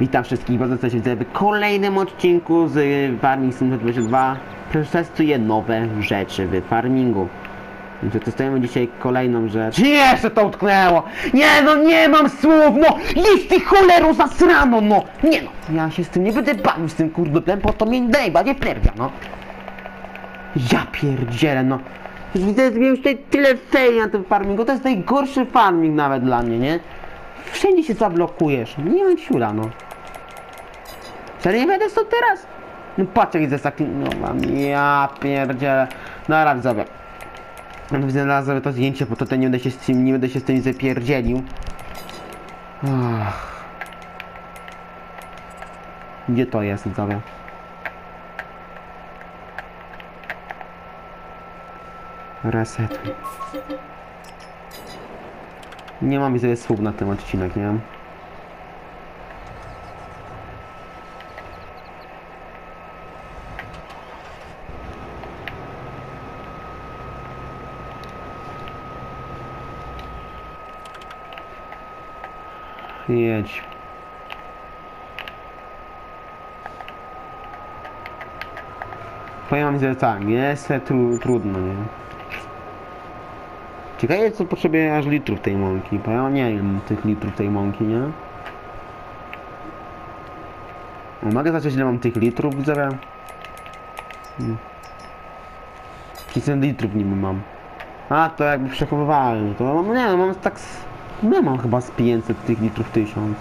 Witam wszystkich bardzo serdecznie w kolejnym odcinku z y, Farming Simulator 22 Przetestuję nowe rzeczy w farmingu Więc testujemy dzisiaj kolejną rzecz jeszcze to utknęło! Nie no, nie mam słów, no! Jest ty cholero zasrano, no! Nie no, ja się z tym nie będę bawił z tym kurduplem, po to mnie dejba, nie pierdzia, no! Ja pierdzielę, no! Widzę, już tutaj tyle faili na tym farmingu, to jest najgorszy farming nawet dla mnie, nie? Wszędzie się zablokujesz, nie mam siula, no. Serio nie będę stąd teraz? No patrz jak no mam, ja pierdzielę. No raz sobie. No widzę, raz sobie to zdjęcie, bo tutaj nie będę się z tym, nie będę się z tym zapierdzielił. Ach. Gdzie to jest, widzowie? Reset. Nie mam widzę słów na ten odcinek, nie? Jedź. Powiem wam, że tak, jest tru, trudno, nie? Ciekawe co potrzebuje aż litrów tej mąki, bo ja nie wiem tych litrów tej mąki, nie? Mogę zacząć ile mam tych litrów, widzowie? Hmm. 500 litrów niby mam. A, to jakby przechowywalne, to mam, nie no, mam tak z... Nie mam chyba z 500 tych litrów 1000.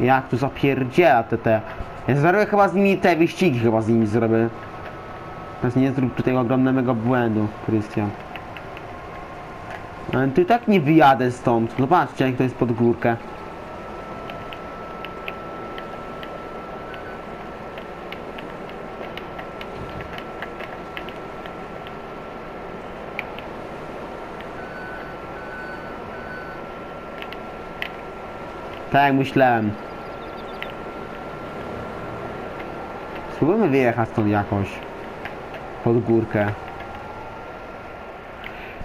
Jak tu zapierdziela te te... Ja zrobię chyba z nimi te wyścigi, chyba z nimi zrobię. Teraz nie zrób tutaj ogromnego błędu, Krystian. Ale ty tak nie wyjadę stąd. Zobaczcie jak to jest pod górkę. Tak jak myślałem. Spróbujmy wyjechać stąd jakoś. Pod górkę.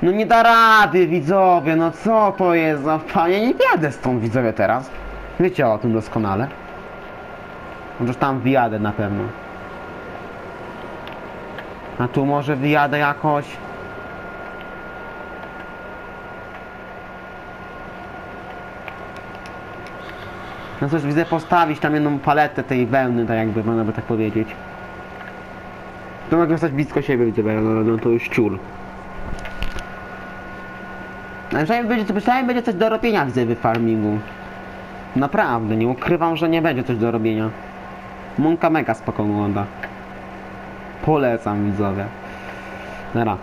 No nie da rady, widzowie, no co to jest za panie? Nie jadę stąd, widzowie, teraz. Wiecie o tym doskonale. Może tam wyjadę na pewno. A tu może wyjadę jakoś. No cóż, widzę postawić tam jedną paletę tej wełny, tak jakby, można by tak powiedzieć. To mogę stać blisko siebie, widzowie, no, no to już ciul. Przynajmniej będzie, przynajmniej będzie coś do robienia w farmingu. Naprawdę, nie ukrywam, że nie będzie coś do robienia. Monka mega spoko wygląda. Polecam widzowie. Dobra.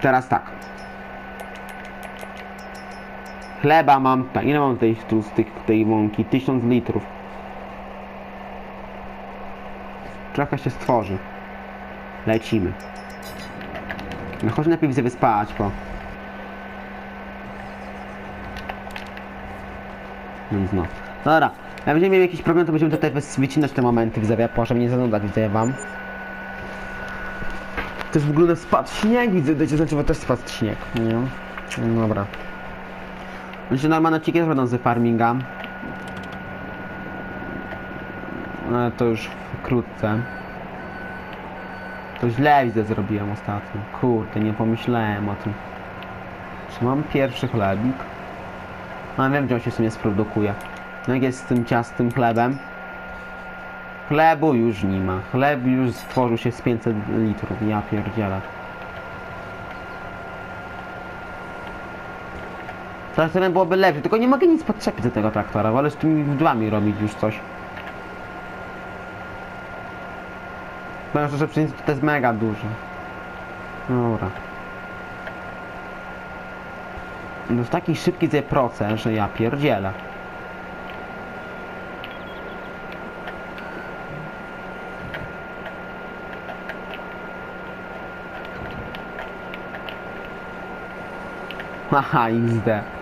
Teraz tak. Chleba mam, tak, ile mam tej, tu z tych, tej mąki? 1000 litrów. Trochę się stworzy. Lecimy. No chodź najpierw sobie spać, bo... Więc no. Dobra, jak będziemy mieli jakiś problem, to będziemy tutaj wycinać te momenty, widzowie, po żeby nie zanudzać, widzę wam. Też w ogóle spadł śnieg, widzę, dajcie znaczy, bo też spadł śnieg, nie? No dobra. Myślę, normalne odcinki też będą z farminga. Ale to już wkrótce. To źle widzę zrobiłem ostatnio. Kurde, nie pomyślałem o tym. Czy mam pierwszy chlebik? No wiem, gdzie on się w sumie sprodukuje. No jak jest z tym ciastym chlebem? Chlebu już nie ma. Chleb już stworzył się z 500 litrów. Ja pierdzielę. Ten byłoby lepszy, tylko nie mogę nic podczepić do tego traktora, wolę z tymi wdłami robić już coś. Powiem że to jest mega duże. Dobra. No w taki szybki tutaj proces, że ja pierdzielę. Haha, XD.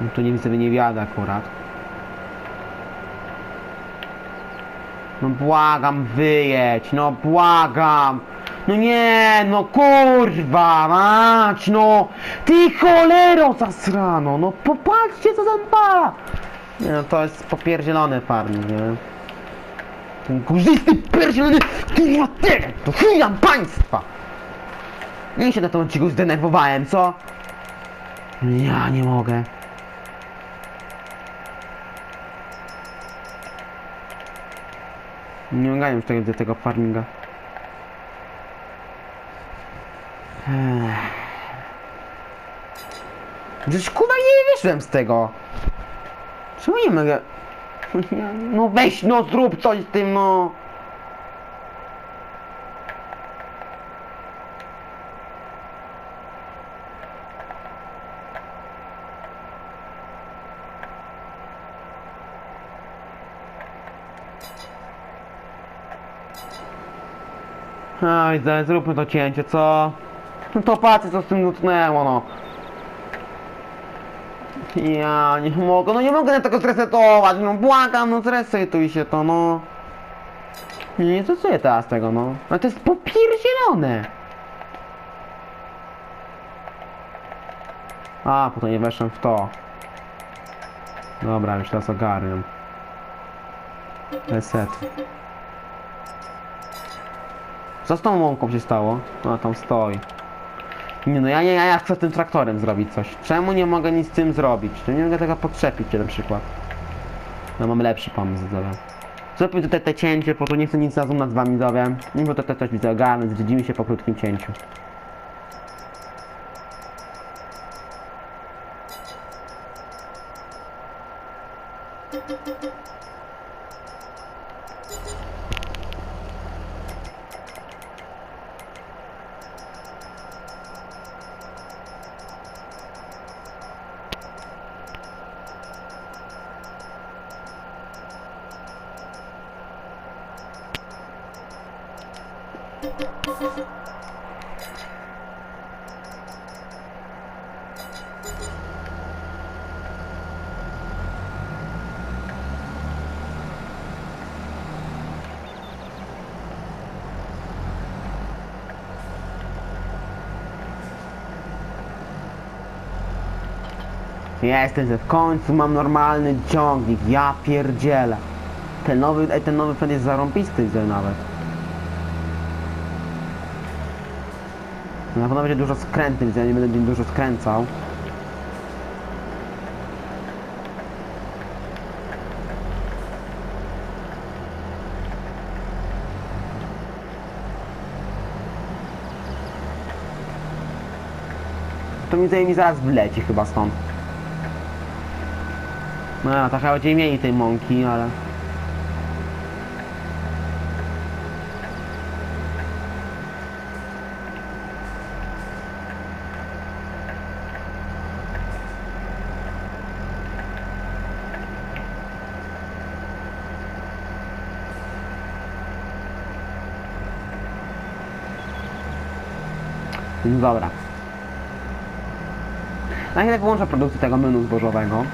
No to nie sobie nie wiada akurat. No błagam, wyjedź, no błagam. No nie, no kurwa, mać, no. Ty cholero zasrano, no popatrzcie co tam. Nie no, to jest popierdzielony farming, nie? Ten górzysty pierdzielony, kurwa ty, to chujam państwa. Nie się na tym odcinku zdenerwowałem, co? Ja nie mogę. Nie ogarniam już tego, tego farminga. Przecież kurwa nie wyszłem z tego. Czemu nie mogę? No weź, no zrób coś z tym, no. Za- zróbmy to cięcie, co? No to patrzcie, co z tym nutnęło, no. Ja nie mogę, no nie mogę tego zresetować, no błagam, no zresetuj się to, no. Nie, nie stosuję teraz tego, no. No to jest popierdzielone. A, po to nie weszłem w to. Dobra, już teraz ogarniam. Reset. Co z tą łąką się stało? No tam stoi. Nie no, ja, ja, ja chcę tym traktorem zrobić coś. Czemu nie mogę nic z tym zrobić? Czemu nie mogę tego podczepić na przykład? No mam lepszy pomysł, dobra. Zróbmy tutaj te cięcie, po to nie chcę nic na nad wami. Nie bo to też coś widzę ogarnąć, zwiedzimy się po krótkim cięciu. Jestem, że w końcu mam normalny ciągnik, ja pierdzielę. Ten nowy, ten nowy fen jest zarąbisty że nawet. Na pewno będzie dużo skrętny, więc ja nie będę dużo skręcał. To mi zajmie mi zaraz wleci chyba stąd. No, trochę będziemy mieli tej mąki, ale... dobra. Na chwilę wyłączę produkcję tego menu zbożowego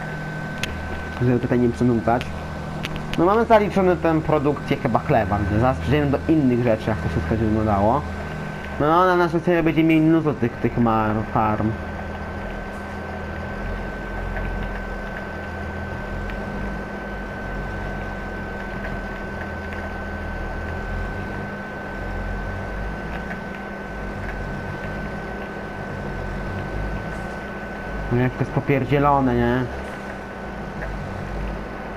żeby tutaj nie przenutać. No mamy zaliczone tę produkcję chyba chleba, zaraz przejdziemy do innych rzeczy, jak to wszystko się wyglądało. No na naszej serii będzie mieli mnóstwo tych, tych farm. Jak to jest popierdzielone, nie?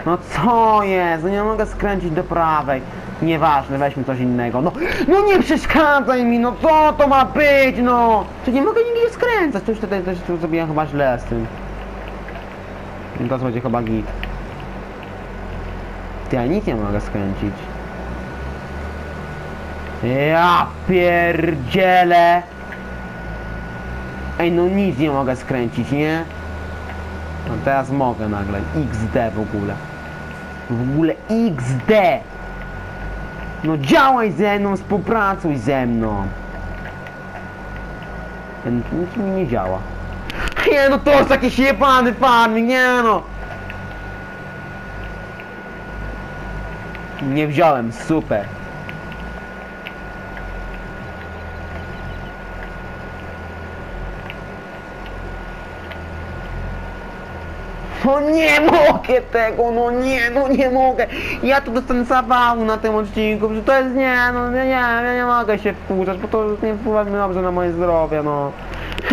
No co jest? No nie mogę skręcić do prawej. Nieważne, weźmy coś innego. No, no nie przeszkadzaj mi, no co to ma być, no? Czy nie mogę nigdzie skręcać? To już tutaj też tu zrobiłem chyba źle z tym. I To będzie chyba git. Ty, ja nic nie mogę skręcić. Ja pierdzielę. Ej, no nic nie mogę skręcić, nie? No teraz mogę nagle. XD w ogóle. W ogóle XD! No działaj ze mną, współpracuj ze mną! Ten nic mi nie działa. Nie no to jest jakiś jebany farming, nie no! Nie wziąłem, super. No nie mogę tego, no nie, no nie mogę. Ja tu dostanę zawału na tym odcinku, że to jest nie, no nie, nie, ja nie mogę się wkurzać, bo to nie wpływa dobrze na moje zdrowie, no.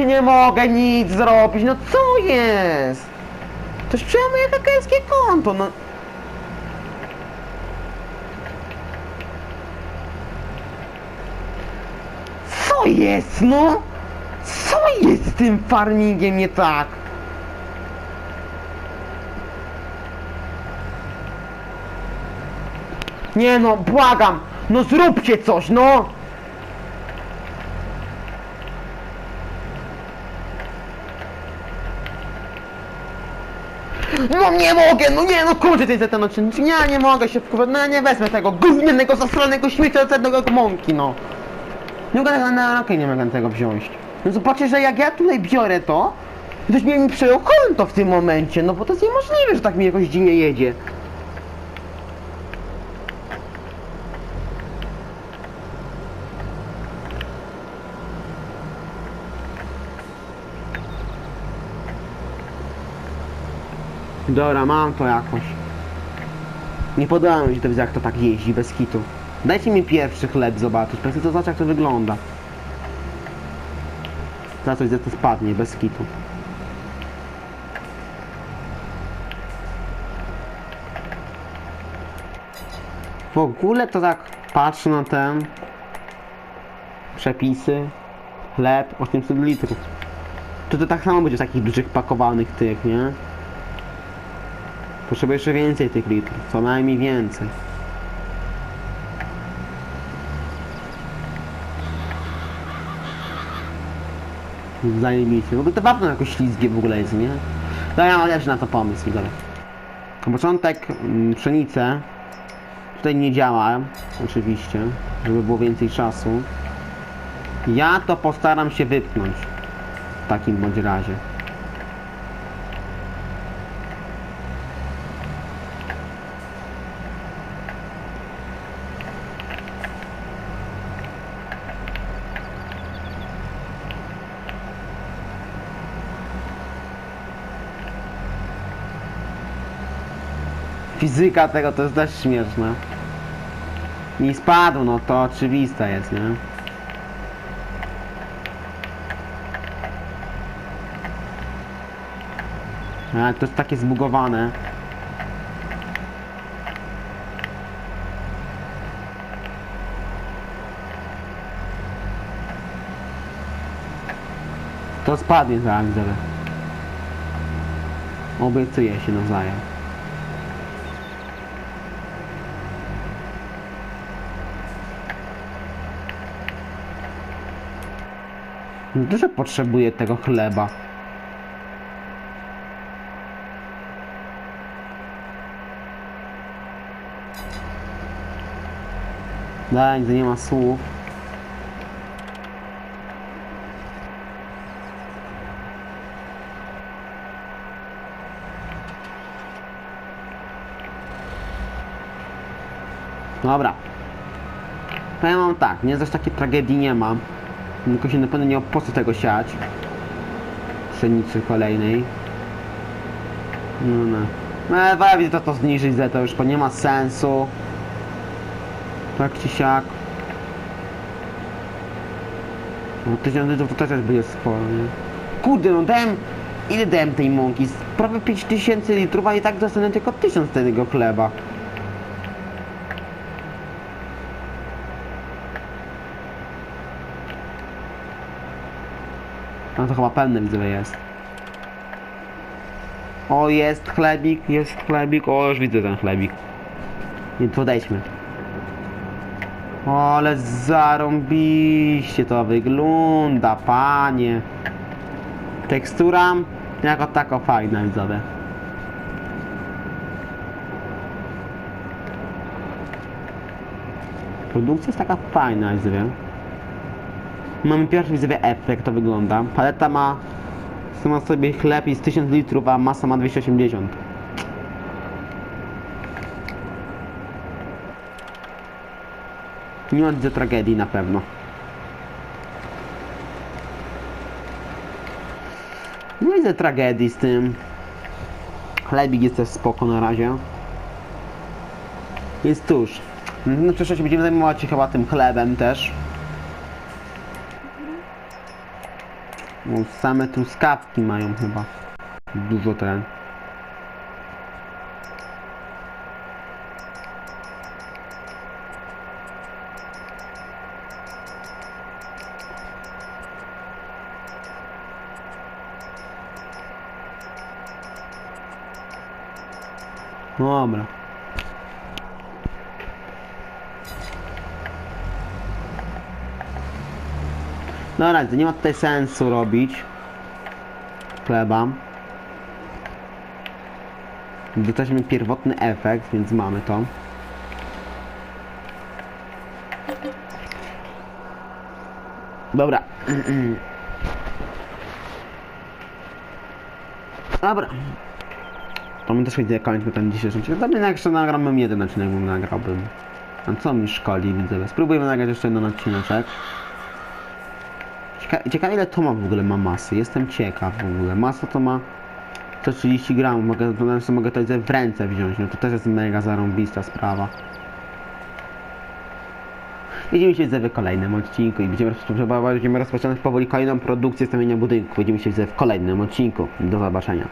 Nie mogę nic zrobić, no co jest? Ktoś przejął moje hakerskie konto, no. Co jest, no? Co jest z tym farmingiem nie tak? Nie no, błagam! No zróbcie coś, no! No nie mogę, no nie, no kurczę tej ten odcinek, ja nie mogę się wkurwać, no ja nie wezmę tego gównianego, zasranego śmiecia tego mąki, no. Nie mogę tego na rękę, nie mogę tego wziąć. No zobaczcie, że jak ja tutaj biorę to, ktoś mnie mi przejął konto w tym momencie, no bo to jest niemożliwe, że tak mi jakoś dziwnie jedzie. Dobra, mam to jakoś. Nie podoba mi się to, jak to tak jeździ, bez kitu. Dajcie mi pierwszy chleb zobaczyć, po prostu to zobaczyć jak to wygląda. Za coś, że to spadnie, bez kitu. W ogóle to tak patrzę na ten przepisy. Chleb 800 litrów. To to tak samo będzie z takich dużych pakowanych tych, nie? Potrzebuję jeszcze więcej tych litrów, co najmniej więcej. Zajebiście. W ogóle to wapno jakoś ślizgie w ogóle jest, nie? No ja mam lepszy na to pomysł, widzowie. Na początek mm. Tutaj nie działa, oczywiście, żeby było więcej czasu. Ja to postaram się wypchnąć. W takim bądź razie. Fizyka tego to jest też śmieszna. Mi spadł, no to oczywiste jest, nie? Ale to jest takie zbugowane. To spadnie zaraz, widzowie. Obiecuję się nawzajem. Dużo potrzebuję tego chleba. Daj, gdy nie ma słów. Dobra. Powiem wam tak, nie, coś takiej tragedii nie mam. Tylko się na pewno nie opłaca tego siać. Pszenicy kolejnej. No, no. No warto to, to zniżyć, to już to nie ma sensu. Tak czy siak. No tysiąc litrów to też będzie sporo, nie? Kurde, no dałem... Ile dałem tej mąki? Prawie 5000 litrów, a i tak dostanę tylko 1000 tego chleba. No to chyba pełny widzę jest. O, jest chlebik, jest chlebik. O, już widzę ten chlebik. Nie, to odejdźmy. O, ale zarąbiście to wygląda, panie. Tekstura jako tako fajna, widzowie. Produkcja jest taka fajna, widzowie. Mamy pierwszy widzowie efekt, jak to wygląda. Paleta ma Ma sobie chleb i z 1000 litrów, a masa ma 280. Nie widzę tragedii na pewno. Nie widzę tragedii z tym. Chlebik jest też spoko na razie. Jest tuż. No w przyszłości będziemy zajmować się chyba tym chlebem też. Bo same truskawki mają chyba. Dużo ten. Dobra. Dobra, nie ma tutaj sensu robić chleba. Jesteśmy pierwotny efekt, więc mamy to. Dobra. Dobra. To my też idę kończyć ten dzisiejszy odcinek. Zabie jeszcze nagram jeden odcinek, bym nagrałbym. A co mi szkoli, widzę. Spróbujemy nagrać jeszcze jeden odcineczek. Cieka ciekawe ile to ma w ogóle ma masy. Jestem ciekaw w ogóle. Masa to ma 130 gramów. Mogę, to sobie mogę to w ręce wziąć. No to też jest mega zarąbista sprawa. Widzimy się w kolejnym odcinku i będziemy, będziemy rozpoczynać powoli kolejną produkcję stawiania budynku. Widzimy się w kolejnym odcinku. Do zobaczenia.